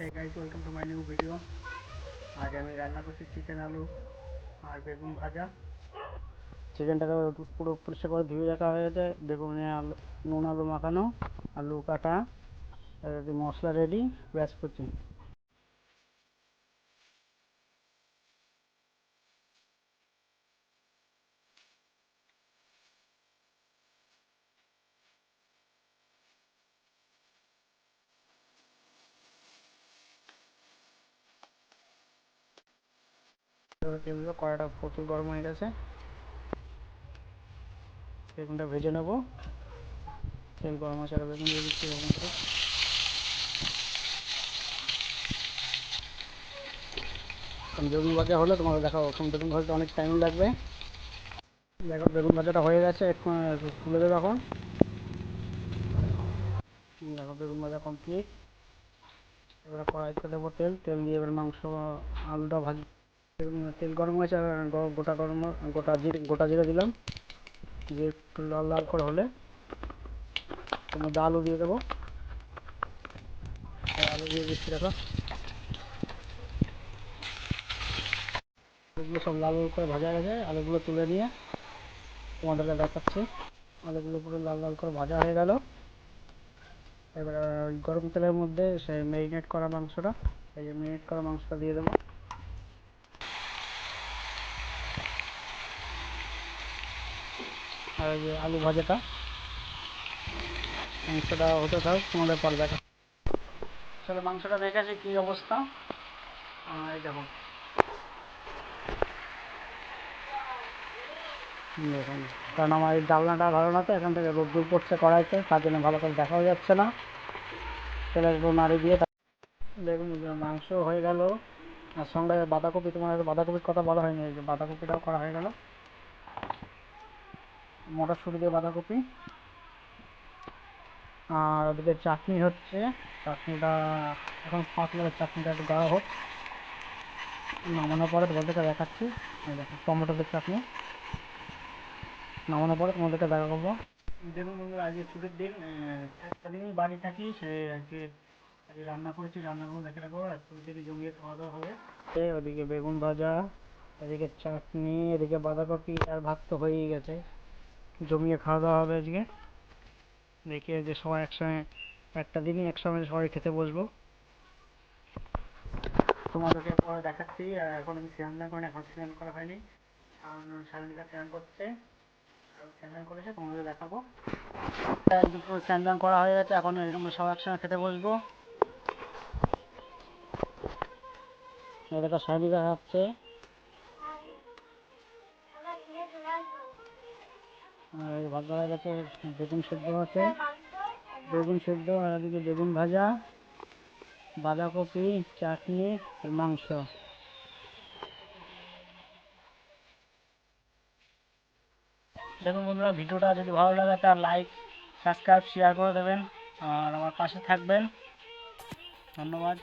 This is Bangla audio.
hey guys welcome to my new video আজ আমি রান্না করছি চিকেন আলু আর বেগুন ভাজা চিকেনটাকে পুরো পরিষ্কার করে ধুয়ে রাখা হয়েছে বেগুনে আলু নুন আলু মাখানো আলু কাটা মশলা রেডি ব্যাস করছি তেলগুলো কড়াটা প্রচুর গরম হয়ে গেছে। বেগুনটা ভেজে নেব। তেল গরম আছে বেগুন দিয়ে দিচ্ছি বেগুন করে বেগুন ভাজা হলে তোমাকে দেখাবো। এখন বেগুন ভাজতে অনেক টাইম লাগবে। দেখো বেগুন ভাজাটা হয়ে গেছে, এখন তুলে দেবো এখন। দেখো বেগুন ভাজা কমপ্লিট এবার কড়াইতে দেবো তেল। তেল দিয়ে এবার মাংস, আলুটা ভাজি তেল- তেল গরম হয়েছে আর গোটা গরম, গোটা জিরে গোটা জিরে দিলাম। দিয়ে একটু লাল লাল করে হলে তোমার মধ্যে আলু দিয়ে দেবো। আলু দিয়ে দিচ্ছি, দেখো। এগুলো সব লাল লাল করে ভাজা গেছে। আলুগুলো তুলে নিয়ে তোমাদেরকে দেখাচ্ছি। আলুগুলো পুরো লাল লাল করে ভাজা হয়ে গেল। এবার গরম তেলের মধ্যে সেই ম্যারিনেট করা মাংসটা, এই যে ম্যারিনেট করা মাংসটা দিয়ে দেবো। আর যে আলু ভাজাটা। মাংসটা হতে থাক, তোমাদের পর দেখা। আসলে মাংসটা দেখেছি কি অবস্থা? এই দেখো। দেখুন কারণ আমার এই জানলাটা ভালো না তো, এখান থেকে রোদ্দুর পড়ছে কড়াইতে, তার জন্য ভালো করে দেখাও যাচ্ছে না। তেলে একটু নাড়ি দিয়ে দেখুন মাংস হয়ে গেল। আর সঙ্গে বাঁধাকপি তোমার বাঁধাকপির কথা বলা হয়নি বাঁধাকপিটাও করা হয়ে গেল। মটরশুঁটি দিয়ে বাঁধাকপি। আর ওদিকে চাটনি হচ্ছে। চাটনিটা এখন লাগে চাটনিটা একটু গাঢ় হোক। নামানোর পরে তোমাদেরকে দেখাচ্ছি। দেখো টমেটোদের চাটনি। নামানোর পরে তোমাদেরকে দেখা করব। দেখুন বন্ধুরা, আজকে ছুটির দিন একটা দিনই বাড়ি থাকি, সে আজকে আজকে রান্না করেছি, রান্নাগুলো দেখে রাখব। আর ছুটির জমিয়ে খাওয়া দাওয়া হবে। ওদিকে বেগুন ভাজা, এদিকে চাটনি, এদিকে বাঁধাকপি, আর ভাত তো হয়েই গেছে। জমিয়ে খাওয়া দাওয়া হবে আজকে। দেখি যে সবাই একসঙ্গে একটা দিনই একসঙ্গে সবাই খেতে বসবো। তোমাদেরকে পরে দেখাচ্ছি, আর এখন আমি স্নান দান করিনি এখন স্নান করা হয়নি। কারণ শালিকা স্নান করছে। স্নান করেছে তোমাদের দেখাবো। দুপুর স্নান দান করা হয়ে গেছে, এখন আমরা সবাই একসঙ্গে খেতে বসবো। এদিকে শালিকা খাচ্ছে। গেছে বেগুন সেদ্ধ আছে বেগুন সেদ্ধ আর এদিকে বেগুন ভাজা, বাঁধাকপি, চাটনি মাংস। দেখুন বন্ধুরা, ভিডিওটা যদি ভালো লাগে তার লাইক সাবস্ক্রাইব শেয়ার করে দেবেন আর আমার পাশে থাকবেন। ধন্যবাদ।